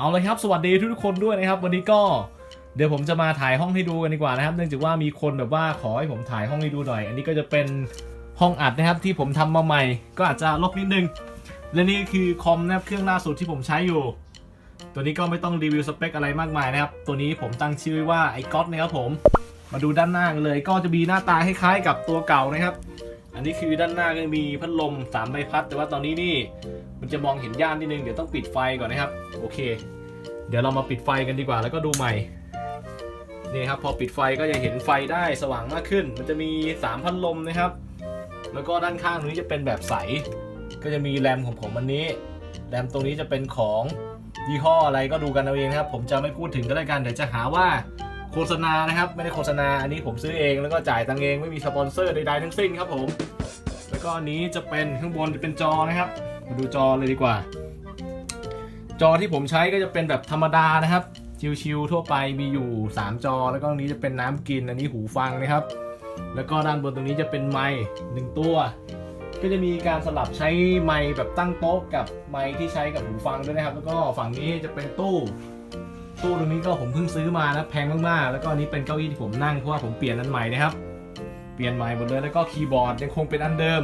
เอาเลยครับ สวัสดีทุกๆคนด้วยนะครับ วันนี้ก็เดี๋ยวผมจะมาถ่ายห้องให้ดูกันดีกว่านะครับ เนื่องจากว่ามีคนแบบว่าขอให้ผมถ่ายห้องให้ดูหน่อย อันนี้ก็จะเป็นห้องอัดนะครับที่ผมทำมาใหม่ ก็อาจจะลกนิดนึง และนี่คือคอมนะครับเครื่องล่าสุดที่ผมใช้อยู่ ตัวนี้ก็ไม่ต้องรีวิวสเปคอะไรมากมายนะครับ ตัวนี้ผมตั้งชื่อว่าไอ้ก๊อตนะครับผม มาดูด้านหน้าเลยก็จะมีหน้าตาคล้ายๆกับตัวเก่านะครับ อันนี้คือด้านหน้าก็มีพัดลมสามใบพัด แต่ว่าตอนนี้นี่มันจะมองเห็นย่านนิดนึง เดี๋ยวต้องปิดไฟก่อนนะครับ โอเค เดี๋ยวเรามาปิดไฟกันดีกว่า แล้วก็ดูใหม่ นี่ครับ พอปิดไฟก็จะเห็นไฟได้สว่างมากขึ้น มันจะมี 3 พัดลมนะครับ แล้วก็ด้านข้างตรงนี้จะเป็นแบบใส ก็จะมีแรมของผมอันนี้ แรมตรงนี้จะเป็นของยี่ห้ออะไรก็ดูกันเอาเองครับ ผมจะไม่พูดถึงก็แล้วกัน เดี๋ยวจะหาว่า โฆษณานะครับ ไม่ได้โฆษณาอันนี้ผมซื้อเองแล้วก็จ่ายตังเองไม่มีสปอนเซอร์ใดๆทั้งสิ้นครับผม แล้วก็อันนี้จะเป็นข้างบนจะเป็นจอนะครับ มาดูจอเลยดีกว่า จอที่ผมใช้ก็จะเป็นแบบธรรมดานะครับ ชิวๆทั่วไปมีอยู่ 3 จอ แล้วก็ตรงนี้จะเป็นน้ำกินอันนี้หูฟังนะครับ แล้วก็ด้านบนตรงนี้จะเป็นไมค์หนึ่งตัว ก็จะมีการสลับใช้ไมค์แบบตั้งโต๊ะกับไมค์ที่ใช้กับหูฟังด้วยนะครับ แล้วก็ฝั่งนี้จะเป็นตู้ ตู้ตรงนี้ก็ผมเพิ่งซื้อมานะแพงมากๆ แล้วก็อันนี้เป็นเก้าอี้ที่ผมนั่งเพราะว่าผมเปลี่ยนอันใหม่นะครับ เปลี่ยนใหม่หมดเลยแล้วก็คีย์บอร์ดยังคงเป็นอันเดิม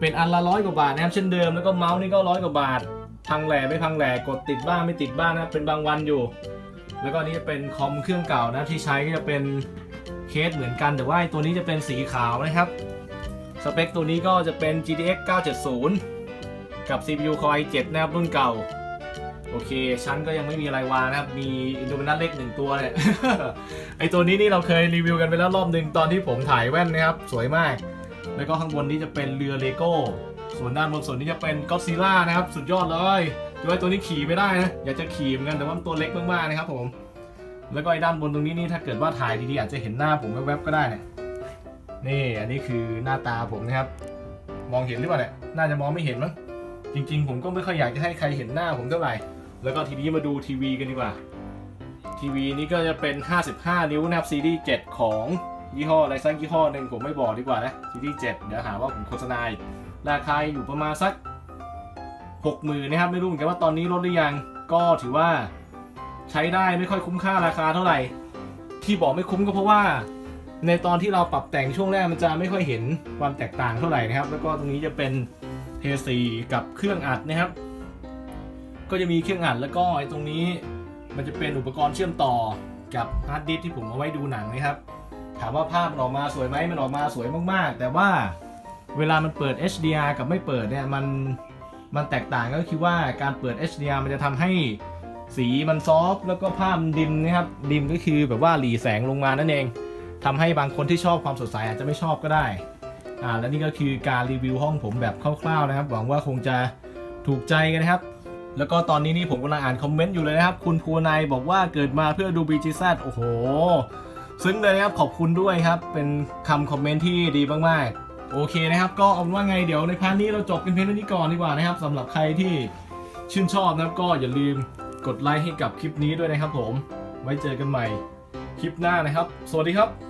เป็นอันละร้อยกว่าบาทนะครับเช่นเดิมแล้วก็เมาส์นี่ก็ร้อยกว่าบาท พังแหล่ไม่พังแหล่กดติดบ้างไม่ติดบ้างนะเป็นบางวันอยู่ แล้วก็อันนี้เป็นคอมเครื่องเก่านะที่ใช้ก็จะเป็นเคสเหมือนกันแต่ว่าตัวนี้จะเป็นสีขาวนะครับสเปคตัวนี้ก็จะเป็น GTX 970 กับ CPU Core i7 นะครับรุ่นเก่า โอเคชั้นก็ยังไม่มีอะไรวางนะครับ มีอินโดมินัสเล็กหนึ่งตัวเนี่ยไอตัวนี้นี่เราเคยรีวิวกันไปแล้วรอบหนึ่งตอนที่ผมถ่ายแว่นนะครับ สวยมาก แล้วก็ข้างบนนี้จะเป็นเรือเลโก้ ส่วนด้านบนส่วนนี้จะเป็นก็ซิล่านะครับ สุดยอดเลยแต่ว่าตัวนี้ขี่ไม่ได้นะ อยากจะขี่เหมือนกันแต่ว่ามันตัวเล็กมากๆนะครับผม แล้วก็ไอ้ด้านบนตรงนี้นี่ถ้าเกิดว่าถ่ายดีๆอาจจะเห็นหน้าผมแวบๆก็ได้เนี่ยนี่อันนี้คือหน้าตาผมนะครับ มองเห็นหรือเปล่าเนี่ยน่าจะมองไม่เห็นมั้งจริงๆ ผมก็ไม่ค่อยอยากจะให้ใครเห็นหน้าผมเท่าไหร่ แล้วก็ทีนี้มาดูทีวีกันดีกว่า ทีวีนี้ก็จะเป็น 55 นิ้วนะครับซีรีส์7ของยี่ห้ออะไรสักยี่ห้อหนึ่งผมไม่บอกดีกว่านะซีรีส์7เดี๋ยวหาว่าผมโฆษณาราคาอยู่ประมาณสัก 60,000นะครับไม่รู้เหมือนกันว่าตอนนี้ลดหรือยังก็ถือว่าใช้ได้ไม่ค่อยคุ้มค่าราคาเท่าไหร่ ที่บอกไม่คุ้มก็เพราะว่า ในตอนที่เราปรับแต่งช่วงแรกมันจะไม่ค่อยเห็นความแตกต่างเท่าไหร่นะครับ แล้วก็ตรงนี้จะเป็นเทสีกับเครื่องอัดนะครับ ก็จะมีเครื่องอัดแล้วก็ไอ้ตรงนี้มันจะเป็นอุปกรณ์เชื่อมต่อกับฮาร์ดดิสที่ผมเอาไว้ดูหนังนะครับ ถามว่าภาพมันออกมาสวยไหมมันออกมาสวยมากๆ แต่ว่าเวลามันเปิด HDR กับไม่เปิดเนี่ยมันมันแตกต่างก็คือว่าการเปิด HDR มันจะทำให้สีมันซอฟต์แล้วก็ภาพมันดิมนะครับดิมก็คือแบบว่าหลีแสงลงมานั่นเองทำให้บางคนที่ชอบความสดใสอาจจะไม่ชอบก็ได้อ่าและนี่ก็คือการรีวิวห้องผมแบบคร่าวๆนะครับ หวังว่าคงจะถูกใจกันนะครับ แล้วก็ตอนนี้นี่ผมกำลังอ่านคอมเมนต์อยู่เลยนะครับ คุณภูนายบอกว่าเกิดมาเพื่อดู BGZ โอ้โห ซึ้งเลยนะครับขอบคุณด้วยครับ เป็นคำคอมเมนต์ที่ดีมากๆ โอเคนะครับ ก็เอาว่าไงเดี๋ยวในพาร์ทนี้เราจบกันเพียงเท่านี้ก่อนดีกว่านะครับสำหรับใครที่ชื่นชอบนะครับก็อย่าลืมกดไลค์ให้กับคลิปนี้ด้วยนะครับผม ไว้เจอกันใหม่คลิปหน้านะครับ สวัสดีครับ